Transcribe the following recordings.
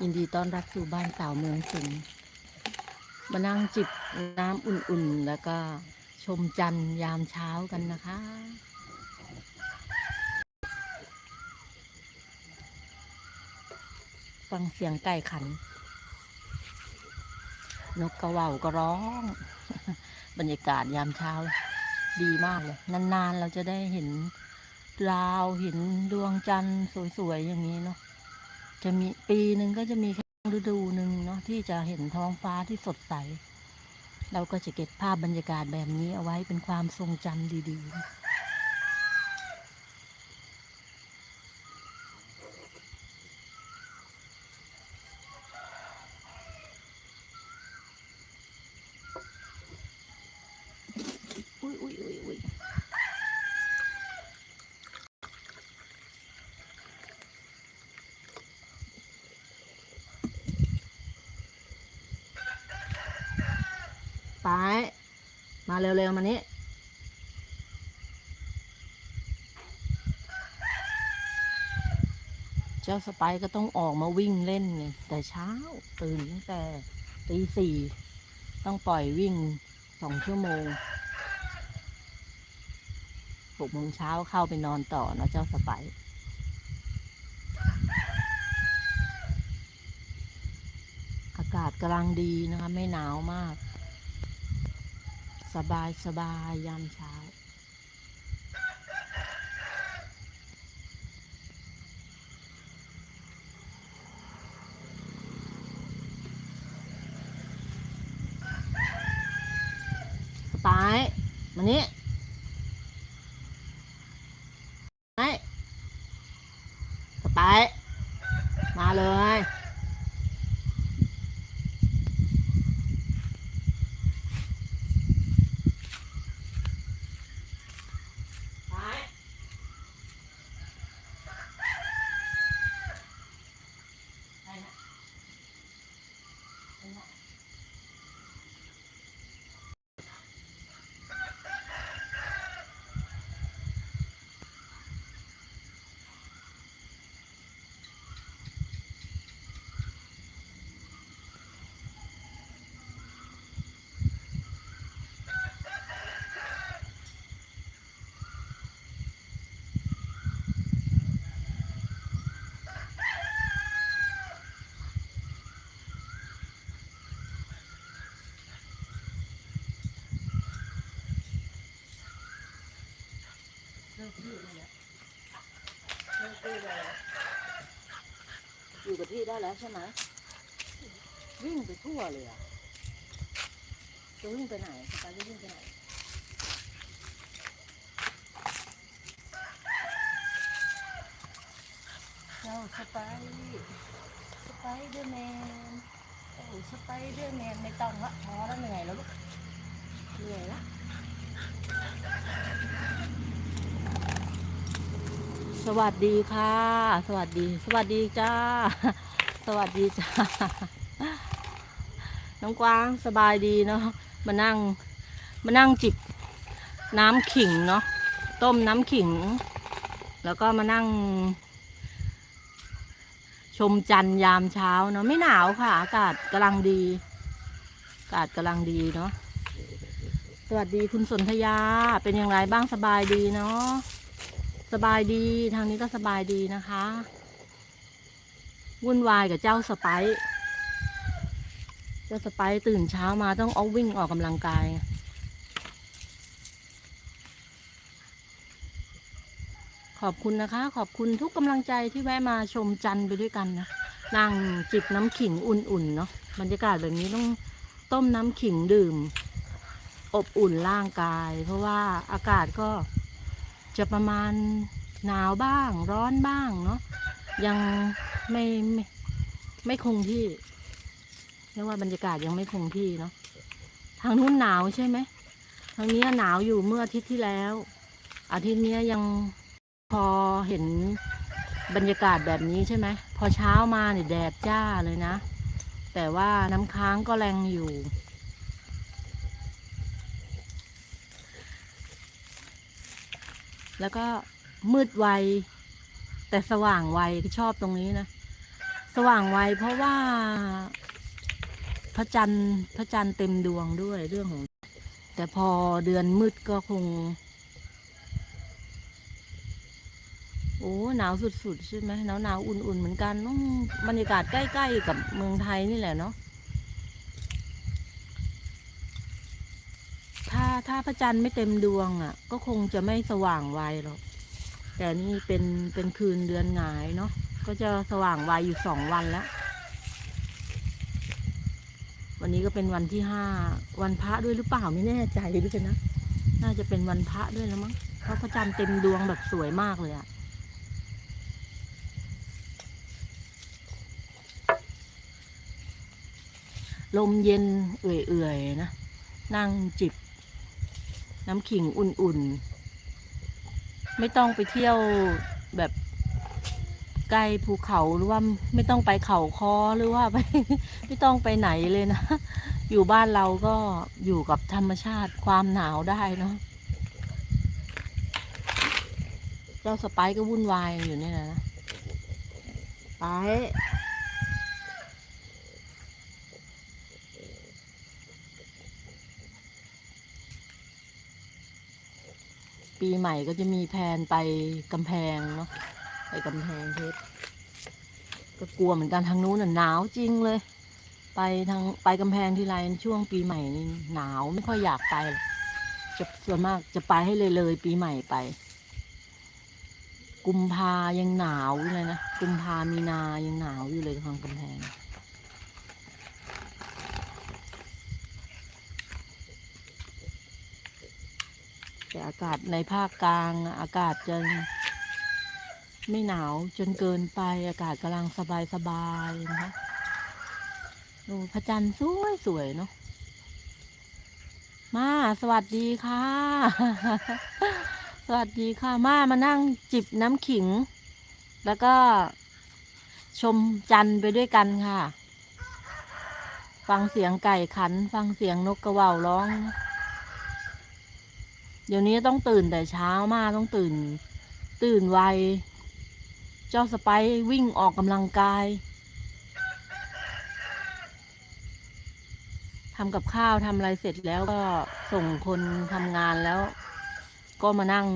ยินดีต้อนรับสู่บ้านสาวเมืองสิงห์มานั่งจิบน้ำอุ่นๆ แล้วก็ชมจันทร์ยามเช้ากันนะคะ ฟังเสียงไก่ขัน นกกระว่าวก็ร้อง บรรยากาศยามเช้าดีมากเลย นานๆ เราจะได้เห็นดาวเห็นดวงจันทร์สวยๆ อย่างนี้เนาะ จะมีปีหนึ่งก็จะมีแค่ฤดูหนึ่งเนาะที่จะเห็นท้องฟ้าที่สดใส เราก็จะเก็บภาพบรรยากาศแบบนี้เอาไว้เป็นความทรงจำดี ๆ อุ้ยอุ้ยอุ้ยอุ้ย ปมาเร็วๆมานี้เจ้าสไปก็ต้องออกมาวิ่งเล่นไงแต่เช้าตื่นตั้งแต่ตีสี่ต้องปล่อยวิ่งสองชั่วโมงหกโมงเช้าเข้าไปนอนต่อนะเจ้าสไปอากาศกำลังดีนะคะ ไม่หนาวมาก สบายสบายยามเช้าไปมานี้ ไปสไปร์มาเลย ไปไปนะไปนะ เลิกที่ได้แล้วเลิกที่ได้แล้ว อยู่กับที่ได้แล้วใช่ไหมวิ่งไปทั่วเลยอะจะวิ่งไปไหนสไปร์จะวิ่งไปไหนเจ้าสไปร์สไปเดอร์แมนโอ้สไปเดอร์แมนไม่ต้องละพอแล้วเหนื่อยแล้วลูกเหนื่อยละ สวัสดีค่ะ สวัสดี สวัสดีจ้า สวัสดีจ้า น้องกวางสบายดีเนาะ มานั่ง มานั่งจิบน้ำขิงเนาะ ต้มน้ำขิง แล้วก็มานั่ง ชมจันทร์ยามเช้าเนาะ ไม่หนาวค่ะ อากาศกำลังดี อากาศกำลังดีเนาะ สวัสดีคุณสนธยา เป็นอย่างไรบ้างสบายดีเนาะ สบายดีทางนี้ก็สบายดีนะคะ วุ่นวายกับเจ้าสไปเจ้าสไปตื่นเช้ามาต้องเอาวิ่งออกกำลังกายขอบคุณนะคะ ขอบคุณทุกกำลังใจที่แวะมาชมจันไปด้วยกันนะนั่งจิบน้ำขิงอุ่นๆเนาะบรรยากาศแบบนี้ต้องต้มน้ำขิงดื่ม อบอุ่นร่างกาย เพราะว่าอากาศก็ จะประมาณหนาวบ้างร้อนบ้างเนาะยังไม่ไม่ไม่คงที่เรียกว่าบรรยากาศยังไม่คงที่เนาะทางนู้นหนาวใช่ไหมทางนี้หนาวอยู่เมื่ออาทิตย์ที่แล้ว อาทิตย์นี้ยังพอเห็นบรรยากาศแบบนี้ใช่ไหมพอเช้ามาเนี่ยแดดจ้าเลยนะ แต่ว่าน้ำค้างก็แรงอยู่ แล้วก็มืดไว แต่สว่างไวชอบตรงนี้นะ สว่างไวเพราะว่า พระจันทร์พระจันทร์เต็มดวงด้วยเรื่องของ แต่พอเดือนมืดก็คง โอ้หนาวสุดๆใช่ไหมหนาวหนาวอุ่นๆเหมือนกันอืมบรรยากาศใกล้ๆกับเมืองไทยนี่แหละเนาะ ถ้าถ้าพระจันทร์ไม่เต็มดวงอะ่ะ ก็คงจะไม่สว่างไวหรอก แต่นี่เป็นเป็นคืนเดือนหงายเนาะ ก็จะสว่างไวอยู่สองวันแล้ว วันนี้ก็เป็นวันที่ห้าวันพระด้วยหรือเปล่าไม่แน่ใจด้วยนะ น่าจะเป็นวันพระด้วยแล้วมั้ง เพราะพระจันทร์เต็มดวงแบบสวยมากเลยอะลมเย็นเอื่อยๆนะ นั่งจิบ น้ำขิงอุ่นๆ ไม่ต้องไปเที่ยวแบบใกล้ภูเขาหรือว่าไม่ต้องไปเขาคอหรือว่าไปไม่ต้องไปไหนเลยนะ อยู่บ้านเราก็อยู่กับธรรมชาติความหนาวได้เนาะเจ้าสไปก็วุ่นวายอยู่เนี่ยนะไป ปีใหม่ก็จะมีแพนไปกำแพงเนาะไปกำแพงเพชรก็กลัวเหมือนกันทางนู้นน่ะหนาวจริงเลย ไปทางไปกำแพงทีไรช่วงปีใหม่นี่หนาวไม่ค่อยอยากไปจะส่วนมากจะไปให้เลยเลยปีใหม่ไป กุมภายังหนาวอยู่เลยนะกุมภามีนายังหนาวอยู่เลยทางกำแพง แต่อากาศในภาคกลางอากาศจะไม่หนาวจนเกินไปอากาศกำลังสบายสบายๆนะคะดูพระจันทร์สวยสวยๆเนาะมาสวัสดีค่ะ สวัสดีค่ะ มามานั่งจิบน้ำขิง แล้วก็ชมจันทร์ไปด้วยกันค่ะ ฟังเสียงไก่ขัน ฟังเสียงนกกระว่าร้อง เดี๋ยวนี้ต้องตื่นแต่เช้ามากต้องตื่น ตื่นไว เจ้าสไปซ์วิ่งออกกำลังกายทำกับข้าวทำอะไรเสร็จแล้วก็ส่งคนทำงานแล้ว ก็มานั่ง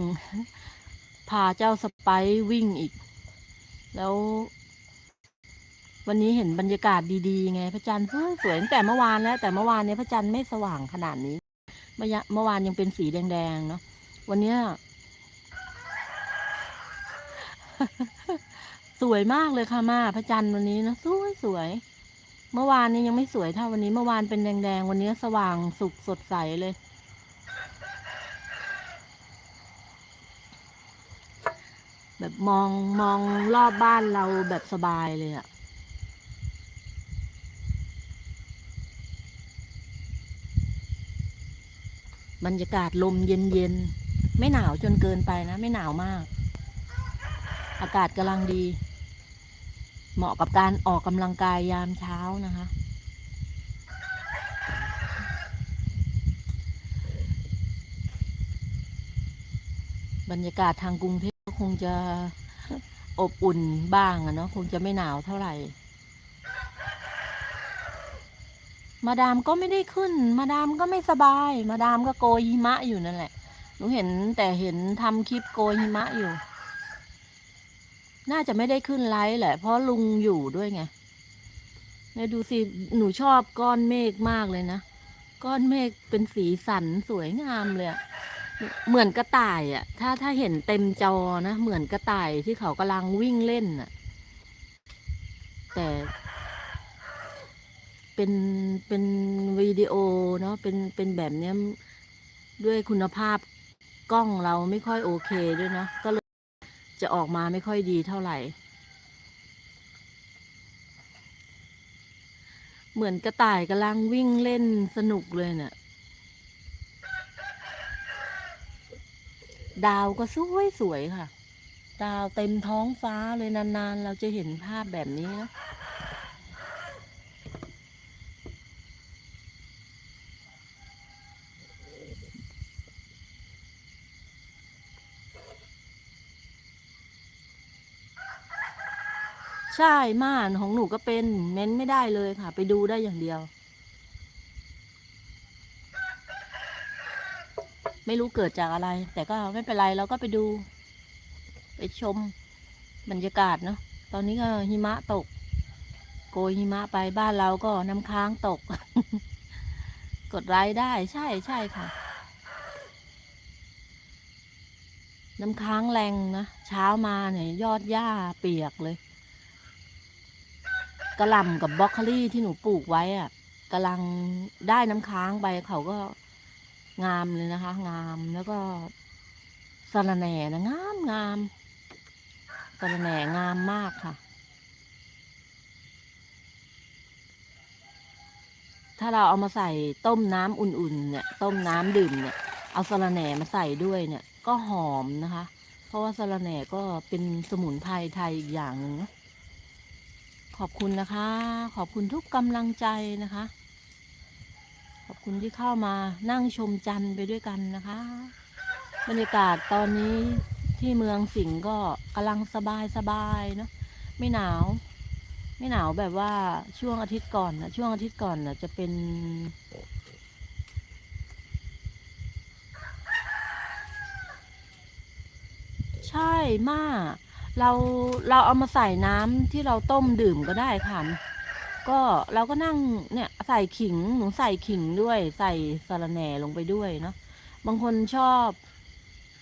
พาเจ้าสไปซ์วิ่งอีก แล้ว วันนี้เห็นบรรยากาศดีๆไง พระจันทร์สวยแต่เมื่อวานแล้ว แต่เมื่อวานเนี้ยพระจันทร์ไม่สว่างขนาดนี้ เมื่อเมื่อวานยังเป็นสีแดงๆเนาะวันเนี้ยสวยมากเลยค่ะมาพระจันทร์วันนี้นะสวยสวย เมื่อวานนี้ยังไม่สวยเท่าวันนี้ เมื่อวานเป็นแดงๆวันนี้สว่างสุกสดใสเลย แบบมองมองรอบบ้านเราแบบสบายเลยอะ บรรยากาศลมเย็นๆไม่หนาวจนเกินไปนะ ไม่หนาวมาก อากาศกำลังดี เหมาะกับการออกกำลังกายยามเช้านะคะ บรรยากาศทางกรุงเทพก็คงจะอบอุ่นบ้างอะเนาะคงจะไม่หนาวเท่าไหร่ มาดามก็ไม่ได้ขึ้น มาดามก็ไม่สบาย มาดามก็โกยหิมะอยู่นั่นแหละหนูเห็นแต่เห็นทำคลิปโกยหิมะอยู่ น่าจะไม่ได้ขึ้นไลฟ์แหละ เพราะลุงอยู่ด้วยไงเนี่ยดูสิหนูชอบก้อนเมฆมากเลยนะก้อนเมฆเป็นสีสันสวยงามเลยเหมือนกระต่ายอะถ้าถ้าเห็นเต็มจอนะเหมือนกระต่ายที่เขากำลังวิ่งเล่นอะแต่ เป็นเป็นวิดีโอเนาะเป็นเป็นแบบเนี้ยด้วยคุณภาพกล้องเราไม่ค่อยโอเคด้วยเนาะก็เลยจะออกมาไม่ค่อยดีเท่าไหร่ เหมือนกระต่ายกำลังวิ่งเล่นสนุกเลยเนะ่ะดาวก็สวยสวยค่ะ ดาวเต็มท้องฟ้าเลยนานๆ เราจะเห็นภาพแบบนี้นะ ใช่ม่านของหนูก็เป็นเม้นไม่ได้เลยค่ะ ไปดูได้อย่างเดียว ไม่รู้เกิดจากอะไร แต่ก็ไม่เป็นไรเราก็ไปดู ไปชมบรรยากาศเนาะตอนนี้ก็หิมะตก โกยหิมะไปบ้านเราก็น้ำค้างตก กดไลค์ได้ใช่ใช่ค่ะ น้ำค้างแรงนะ เช้ามาเนี่ยยอดหญ้าเปียกเลย กระหล่ำกับบรอกโคลี่ที่หนูปลูกไว้อะกำลังได้น้ำค้างไปเขาก็งามเลยนะคะ งามแล้วก็สะระแหน่นะงามงามสะระแหน่งามมากค่ะ ถ้าเราเอามาใส่ต้มน้ำอุ่นๆเนี่ย ต้มน้ำดื่มเนี่ย เอาสะระแหน่มาใส่ด้วยเนี่ย ก็หอมนะคะ เพราะว่าสะระแหน่ก็เป็นสมุนไพรไทยอีกอย่างหนึ่งนะ ขอบคุณนะคะ ขอบคุณทุกกำลังใจนะคะ ขอบคุณที่เข้ามานั่งชมจันทร์ไปด้วยกันนะคะ บรรยากาศตอนนี้ที่เมืองสิงห์ก็กำลังสบายสบายๆเนอะไม่หนาว ไม่หนาวแบบว่าช่วงอาทิตย์ก่อนนะช่วงอาทิตย์ก่อนนะจะเป็น ใช่มาก เราเราเอามาใส่น้ำที่เราต้มดื่มก็ได้ค่ะ ก็เราก็นั่งเนี่ยใส่ขิงหนูใส่ขิงด้วย ใส่สะระแหน่ลงไปด้วยเนาะบางคนชอบ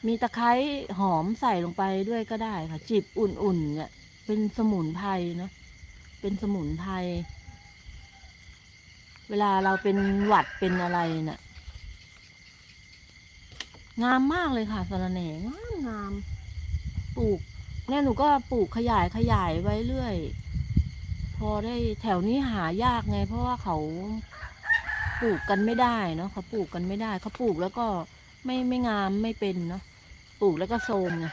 มีตะไคร้หอมใส่ลงไปด้วยก็ได้ค่ะ จิบอุ่นๆเนี่ย เป็นสมุนไพรเนาะเป็นสมุนไพรเวลาเราเป็นหวัดเป็นอะไรเนะ่ะ งามมากเลยค่ะสะระแหน่งามงามปลูก เนี่ยหนูก็ปลูกขยายขยายไว้เรื่อย พอได้แถวนี้หายากไง เพราะว่าเขาปลูกกันไม่ได้เนาะเขาปลูกกันไม่ได้เขาปลูกแล้วก็ไม่ไม่งามไม่เป็นเนาะปลูกแล้วก็โทรมไง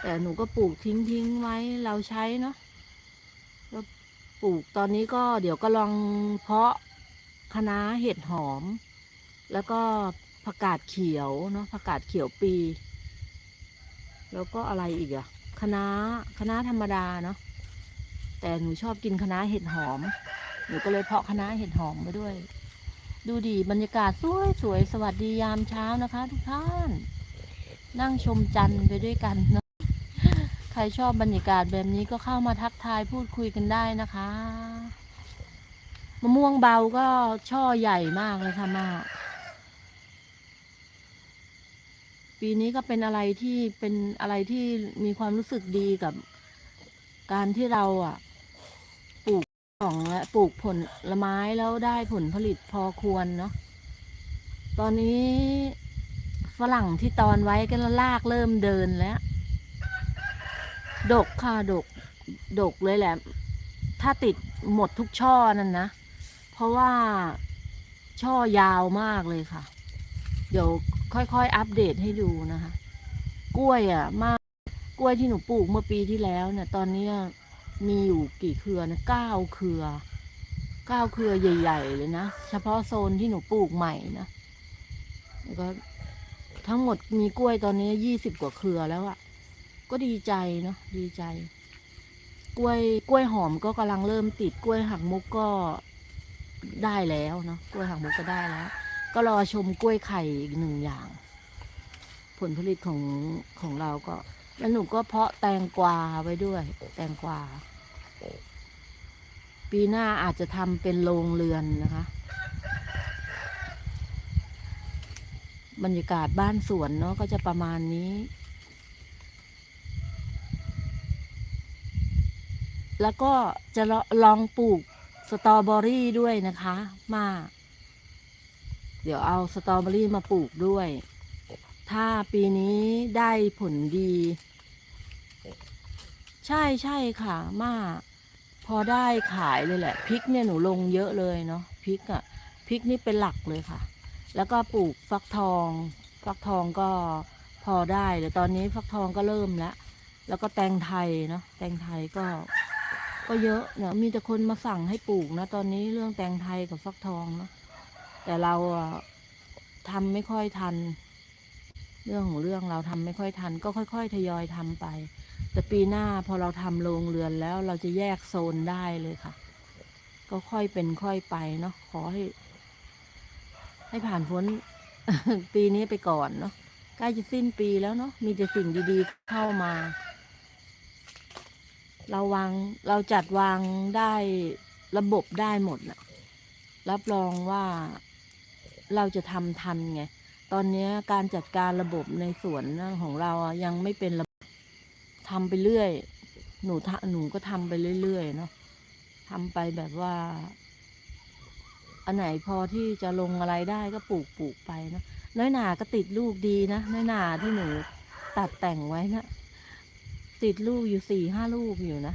แต่หนูก็ปลูกทิ้งทิ้งไว้เราใช้เนาะแล้วปลูกตอนนี้ก็เดี๋ยวก็ลองเพาะคะน้าเห็ดหอม แล้วก็ผักกาดเขียวเนาะผักกาดเขียวปี แล้วก็อะไรอีกอะ คะน้าคะน้าธรรมดาเนาะแต่หนูชอบกินคะน้าเห็ดหอม หนูก็เลยเพาะคะน้าเห็ดหอมไปด้วย ดูดีบรรยากาศสวยสวยสวัสดียามเช้านะคะ ทุกท่าน นั่งชมจันทร์ไปด้วยกันเนาะใครชอบบรรยากาศแบบนี้ก็เข้ามาทักทายพูดคุยกันได้นะคะมะม่วงเบาก็ช่อใหญ่มากเลยค่ะมาก ปีนี้ก็เป็นอะไรที่เป็นอะไรที่มีความรู้สึกดีกับการที่เราอะ ปลูกของและปลูกผลไม้แล้วได้ผลผลิตพอควรเนาะตอนนี้ฝรั่งที่ตอนไว้ก็ลากเริ่มเดินแล้ว ดกค่ะดก ดกเลยแหละ ถ้าติดหมดทุกช่อนั่นนะ เพราะว่าช่อยาวมากเลยค่ะ เดี๋ยว ค่อยๆ อัปเดตให้ดูนะคะ กล้วยอะ มาก กล้วยที่หนูปลูกเมื่อปีที่แล้วเนี่ย ตอนนี้มีอยู่กี่เครือนะเก้าเครือ เก้าเครือใหญ่ ๆ เลยนะ เฉพาะโซนที่หนูปลูกใหม่นะแล้วก็ทั้งหมดมีกล้วยตอนนี้ยี่สิบกว่าเครือแล้วอะ่ะ ก็ดีใจเนาะ ดีใจ กล้วย กล้วยหอมก็กำลังเริ่มติด กล้วยหักมุกก็ได้แล้วเนาะ กล้วยหักมุกก็ได้แล้ว ก็รอชมกล้วยไข่อีกหนึ่งอย่าง ผลผลิตของของเราก็ แล้วหนูก็เพาะแตงกวาไว้ด้วย แตงกวา ปีหน้าอาจจะทำเป็นโรงเรือนนะคะ บรรยากาศบ้านสวนเนาะก็จะประมาณนี้ แล้วก็จะลองปลูกสตรอเบอรี่ด้วยนะคะ มา เดี๋ยวเอาสตรอเบอรี่มาปลูกด้วย ถ้าปีนี้ได้ผลดี ใช่ใช่ค่ะมาพอได้ขายเลยแหละพริกเนี่ยหนูลงเยอะเลยเนาะพริกอะพริกนี่เป็นหลักเลยค่ะ แล้วก็ปลูกฟักทอง ฟักทองก็พอได้แต่ตอนนี้ฟักทองก็เริ่มแล้ว แล้วก็แตงไทยเนาะแตงไทยก็ก็เยอะเนี่ยมีแต่คนมาสั่งให้ปลูกนะ ตอนนี้เรื่องแตงไทยกับฟักทองเนาะ แต่เราทำไม่ค่อยทัน เรื่องของเรื่องเราทำไม่ค่อยทัน ก็ค่อย ๆ ทยอยทำไป แต่ปีหน้าพอเราทำโรงเรือนแล้วเราจะแยกโซนได้เลยค่ะ ก็ค่อยเป็นค่อยไปเนาะขอให้ ให้ผ่านพ้นปีนี้ไปก่อนเนาะใกล้จะสิ้นปีแล้วเนาะมีแต่สิ่งดีๆเข้ามา เราวางเราจัดวางได้ระบบได้หมดนะรับรองว่า เราจะทำทันไง ตอนนี้การจัดการระบบในสวนของเราอะยังไม่เป็นระบบทำไปเรื่อย หนูทะหนูก็ทำไปเรื่อยๆเนาะทำไปแบบว่า อันไหนพอที่จะลงอะไรได้ก็ปลูกปลูกไปนะน้อยหนาก็ติดลูกดีนะน้อยหนาที่หนูตัดแต่งไว้นะติดลูกอยู่สี่ห้าลูกอยู่นะ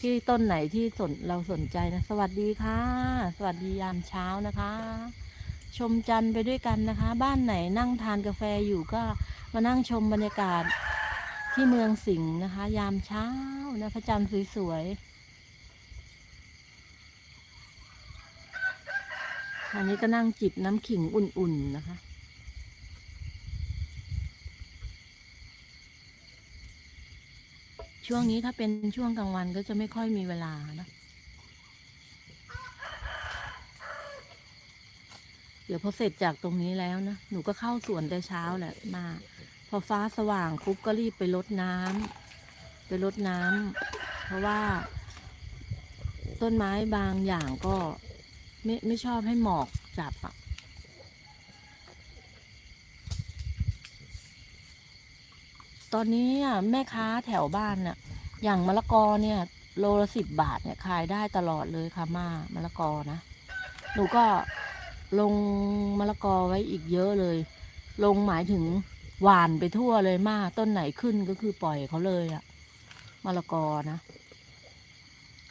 ที่ต้นไหนที่สนเราสนใจนะ สวัสดีค่ะ สวัสดียามเช้านะคะ ชมจันทร์ไปด้วยกันนะคะ บ้านไหนนั่งทานกาแฟอยู่ก็มานั่งชมบรรยากาศที่เมืองสิงห์นะคะ ยามเช้านะพระจันทร์สวยๆอันนี้ก็นั่งจิบน้ำขิงอุ่นๆนะคะช่วงนี้ถ้าเป็นช่วงกลางวันก็จะไม่ค่อยมีเวลานะ เดี๋ยวพอเสร็จจากตรงนี้แล้วนะ หนูก็เข้าสวนแต่เช้าแหละมา พอฟ้าสว่างปุ๊บก็รีบไปรดน้ำไปรดน้ำเพราะว่า ต้นไม้บางอย่างก็ไม่ไม่ชอบให้หมอกจับอะตอนนี้แม่ค้าแถวบ้านน่ะ อย่างมะละกอเนี่ย โลละสิบบาทเนี่ยขายได้ตลอดเลยค่ะมามะละกอนะ หนูก็ ลงมะละกอไว้อีกเยอะเลย ลงหมายถึงหวานไปทั่วเลยมาก ต้นไหนขึ้นก็คือปล่อยเขาเลยอะมะละกอนะ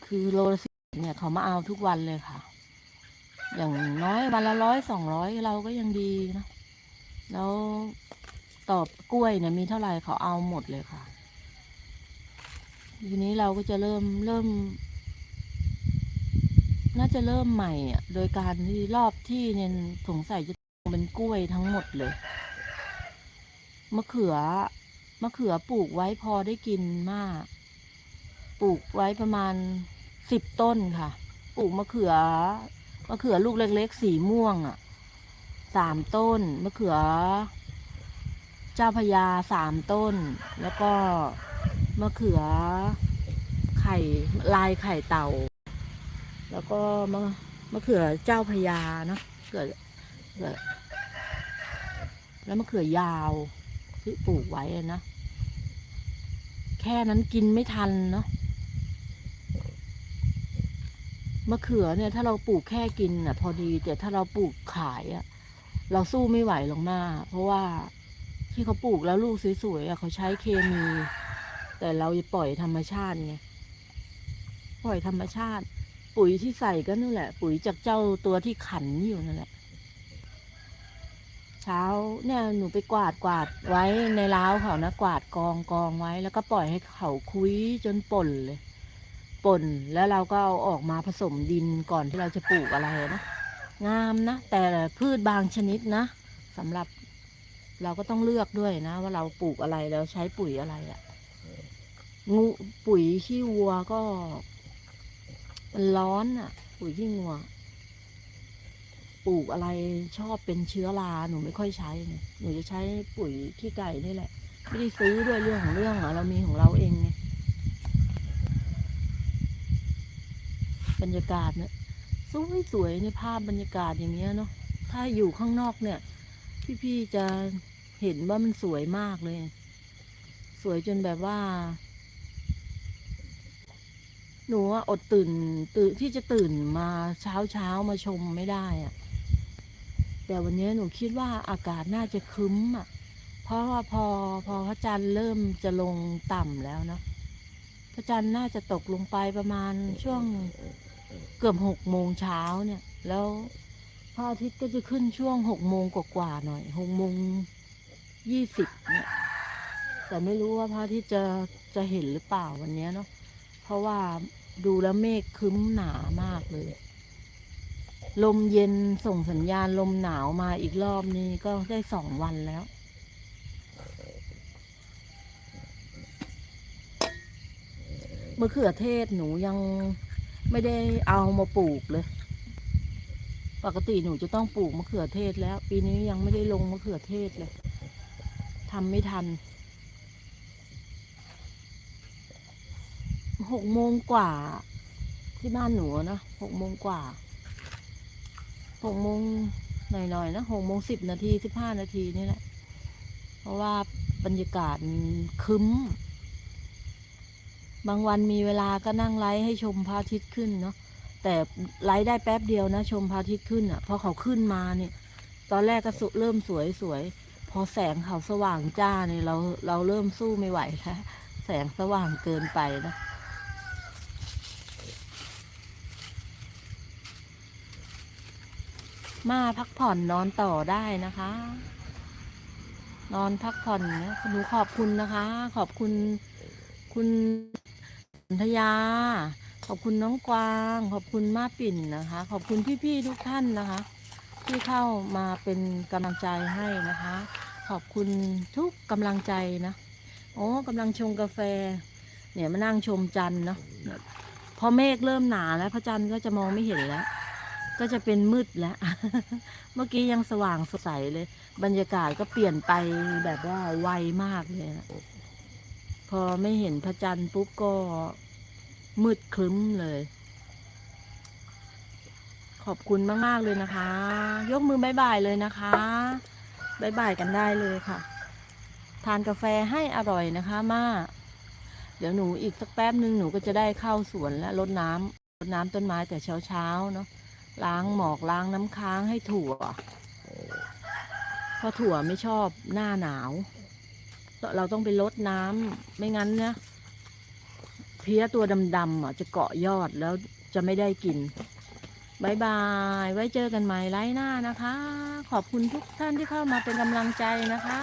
คือโลสิเนี่ยเขามาเอาทุกวันเลยค่ะ อย่างน้อยวันละร้อยสองร้อยเราก็ยังดีนะ แล้วตอบกล้วยเนี่ยมีเท่าไหร่เขาเอาหมดเลยค่ะ ทีนี้เราก็จะเริ่มเริ่ม น่าจะเริ่มใหม่อะ โดยการที่รอบที่เนี่ยสงสัยจะเป็นกล้วยทั้งหมดเลย มะเขือ มะเขือปลูกไว้พอได้กินมาก ปลูกไว้ประมาณสิบต้นค่ะ ปลูกมะเขือ มะเขือลูกเล็กๆ สีม่วงอะสามต้น มะเขือ เจ้าพญาสามต้น แล้วก็มะเขือไข่ลายไข่เต่า แล้วก็มะมะเขือเจ้าพญาเนอะเกิดเกิดแล้วมะเขือยาวที่ปลูกไว้นะแค่นั้นกินไม่ทันเนาะมะเขือเนี่ย ถ้าเราปลูกแค่กินอะ พอดี แต่ถ้าเราปลูกขายอะ เราสู้ไม่ไหวหรอกมาเพราะว่าที่เขาปลูกแล้วลูกสวยๆอะเขาใช้เคมี แต่เราปล่อยธรรมชาติไงปล่อยธรรมชาติ ปุ๋ยที่ใส่ก็นั่นแหละ ปุ๋ยจากเจ้าตัวที่ขันอยู่นั่นแหละ เช้าเนี่ยหนูไปกวาดกวาดไว้ในร้าวเขานะกวาดกองกองไว้ แล้วก็ปล่อยให้เขาคุยจนป่นเลย ป่นแล้วเราก็เอาออกมาผสมดินก่อนที่เราจะปลูกอะไรนะงามนะ แต่พืชบางชนิดนะสำหรับเราก็ต้องเลือกด้วยนะ ว่าเราปลูกอะไรแล้วใช้ปุ๋ยอะไรอะงูปุ๋ยขี้วัวก็ มันร้อนอะปุ๋ยขี้งัวปลูกอะไรชอบเป็นเชื้อราหนูไม่ค่อยใช้หนูจะใช้ปุ๋ยขี้ไก่นี่แหละไม่ได้ซื้อด้วยเรื่องของเรื่องอะเรามีของเราเองไงบรรยากาศเนี่ยสวยสวยในภาพบรรยากาศอย่างเงี้ยเนาะถ้าอยู่ข้างนอกเนี่ย พี่ๆจะเห็นว่ามันสวยมากเลย สวยจนแบบว่า หนูอดตื่นตื่นที่จะตื่นมาเช้าเช้ามาชมไม่ได้อะแต่วันนี้หนูคิดว่าอากาศน่าจะคึ้มอะ เพราะว่าพอพอพระจันทร์เริ่มจะลงต่ำแล้วนะพระจันทร์น่าจะตกลงไปประมาณช่วงเกือบหกโมงเช้าเนี่ย แล้วพระอาทิตย์ก็จะขึ้นช่วงหกโมงกว่าๆหน่อยหกโมงยี่สิบเนี่ยแต่ไม่รู้ว่าพระอาทิตย์จะจะเห็นหรือเปล่าวันเนี้ยเนาะ เพราะว่าดูแล้วเมฆคึ้มหนามากเลย ลมเย็นส่งสัญญาณลมหนาวมาอีกรอบนี้ก็ได้สองวันแล้ว มะเขือเทศหนูยังไม่ได้เอามาปลูกเลย ปกติหนูจะต้องปลูกมะเขือเทศแล้ว ปีนี้ยังไม่ได้ลงมะเขือเทศเลยทำไม่ทัน หกโมงกว่า ที่บ้านหนูนะหกโมงกว่าหกโมงหน่อยๆนะหกโมงสิบนาทีสิบห้านาทีนี่แหละ เพราะว่าบรรยากาศคึ้ม บางวันมีเวลาก็นั่งไลฟ์ให้ชมพระอาทิตย์ขึ้นเนาะแต่ไลฟ์ได้แป๊บเดียวนะ ชมพระอาทิตย์ขึ้นอะ่ะพอเขาขึ้นมาเนี่ย ตอนแรกก็สุเริ่มสวยสวยพอแสงเขาสว่างจ้าเนี่ยเราเราเริ่มสู้ไม่ไหวแล้วแสงสว่างเกินไปนะ มาพักผ่อนนอนต่อได้นะคะ นอนพักผ่อนนะหนูขอบคุณนะคะ ขอบคุณคุณนันทยา ขอบคุณน้องกวาง ขอบคุณมาปิ่นนะคะ ขอบคุณพี่ๆทุกท่านนะคะ ที่เข้ามาเป็นกำลังใจให้นะคะ ขอบคุณทุกกำลังใจนะโอ้กำลังชงกาแฟ เนี่ยมานั่งชมจันทร์เนาะเนี่ยพอเมฆเริ่มหนาแล้วพระจันทร์ก็จะมองไม่เห็นแล้ว ก็จะเป็นมืดแล้ว เมื่อกี้ยังสว่างสดใสเลย บรรยากาศก็เปลี่ยนไปแบบว่าไวมากเลยนะพอไม่เห็นพระจันทร์ปุ๊บก็มืดครึ้มเลย ขอบคุณมาก ๆ เลยนะคะ ยกมือบายบายเลยนะคะบายบายกันได้เลยค่ะ ทานกาแฟให้อร่อยนะคะมาเดี๋ยวหนูอีกสักแป๊บหนึ่งหนูก็จะได้เข้าสวนและรดน้ำรดน้ำต้นไม้แต่เช้าเช้าๆเนาะ ล้างหมอกล้างน้ำค้างให้ถั่ว เพราะถั่วไม่ชอบหน้าหนาว เราต้องไปลดน้ำไม่งั้นเนี่ยเพี้ยตัวดำๆอะจะเกาะยอดแล้วจะไม่ได้กินบายบาย ไว้เจอกันใหม่ไลฟ์หน้านะคะ ขอบคุณทุกท่านที่เข้ามาเป็นกำลังใจนะคะ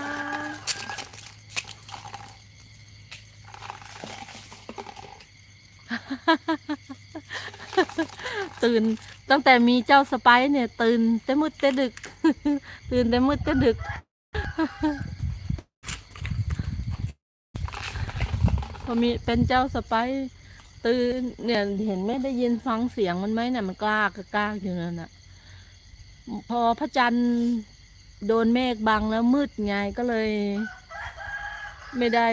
ตื่น ตั้งแต่มีเจ้าสไปซ์เนี่ย ตื่นแต่มืดแต่ดึก ตื่นแต่มืดแต่ดึก พอมีเป็นเจ้าสไปซ์ตื่นเนี่ยเห็นไหมได้ยินฟังเสียงมันไหมเนี่ยมันกล้ากกล้าอยู่นั่นน่ะ พอพระจันทร์โดนเมฆบังแล้วมืดไงก็เลย ไม่ได้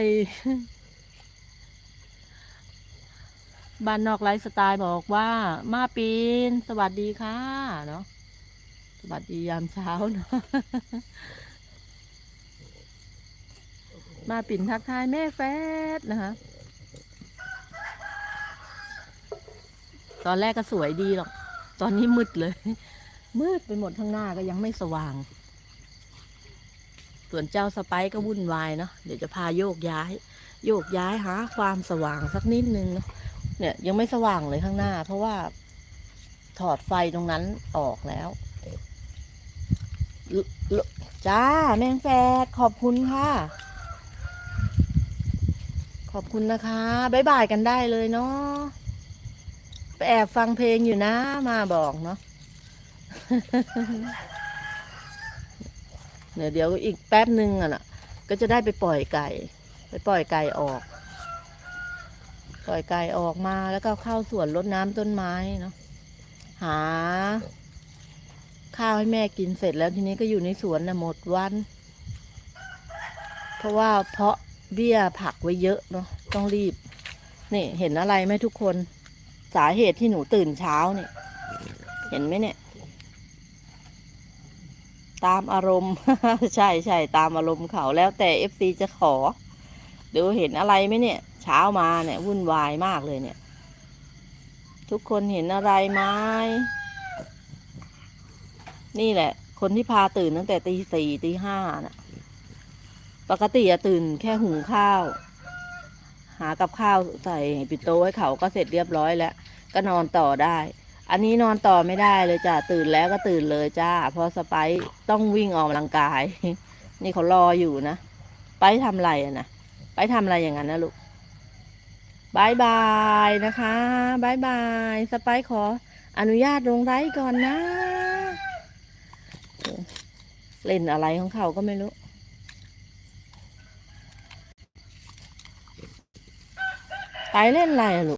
บ้านนอกไลฟ์สไตล์บอกว่า มาปีน สวัสดีค่ะเนาะสวัสดียามเช้าเนาะมาปิ่นทักทายแม่แฟดนะคะตอนแรกก็สวยดีหรอก ตอนนี้มืดเลย มืดไปหมดข้างหน้าก็ยังไม่สว่าง ส่วนเจ้าสไปก็วุ่นวายเนาะเดี๋ยวจะพาโยกย้าย โยกย้ายหาความสว่างสักนิดนึงเนาะ เนี่ยยังไม่สว่างเลยข้างหน้า เพราะว่าถอดไฟตรงนั้นออกแล้วจ้าแมงแฟดขอบคุณค่ะ ขอบคุณนะคะบายบายกันได้เลยเนาะไปแอบฟังเพลงอยู่นะมาบอกเนาะเดี๋ยวอีกแป๊บหนึ่งอะนะก็จะได้ไปปล่อยไก่ ไปปล่อยไก่ออก ปล่อยไก่ออกมาแล้วก็เข้าสวนรดน้ำต้นไม้เนาะหา ข้าวให้แม่กินเสร็จแล้วทีนี้ก็อยู่ในสวนนะหมดวัน เพราะว่าเพาะเบี้ยผักไว้เยอะเนาะต้องรีบ นี่เห็นอะไรไหมทุกคน สาเหตุที่หนูตื่นเช้าเนี่ย เห็นไหมเนี่ย ตามอารมณ์ ใช่ใช่ตามอารมณ์เขาแล้วแต่เอฟซีจะขอดี๋ยวเห็นอะไรไหมเนี่ย เช้ามาเนี่ยวุ่นวายมากเลยเนี่ย ทุกคนเห็นอะไรไหมนี่แหละ คนที่พาตื่นตั้งแต่ตีสี่ตีห้าน่ะ ปกติอะตื่นแค่หุงข้าว หากับข้าวใส่ปิโตให้เขาก็เสร็จเรียบร้อยแล้ว ก็นอนต่อได้ อันนี้นอนต่อไม่ได้เลยจ้ะตื่นแล้วก็ตื่นเลยจ้าเพราะสไปซ์ต้องวิ่งออกกำลังกาย นี่เขารออยู่นะ ไปทำอะไรอะนะไปทำอะไรอย่างนั้นนะลูก บายบายนะคะบายบายสไปซ์ขออนุญาตลงไลฟ์ก่อนนะ เล่นอะไรของเขาก็ไม่รู้ไปเล่นอะไรอะลูก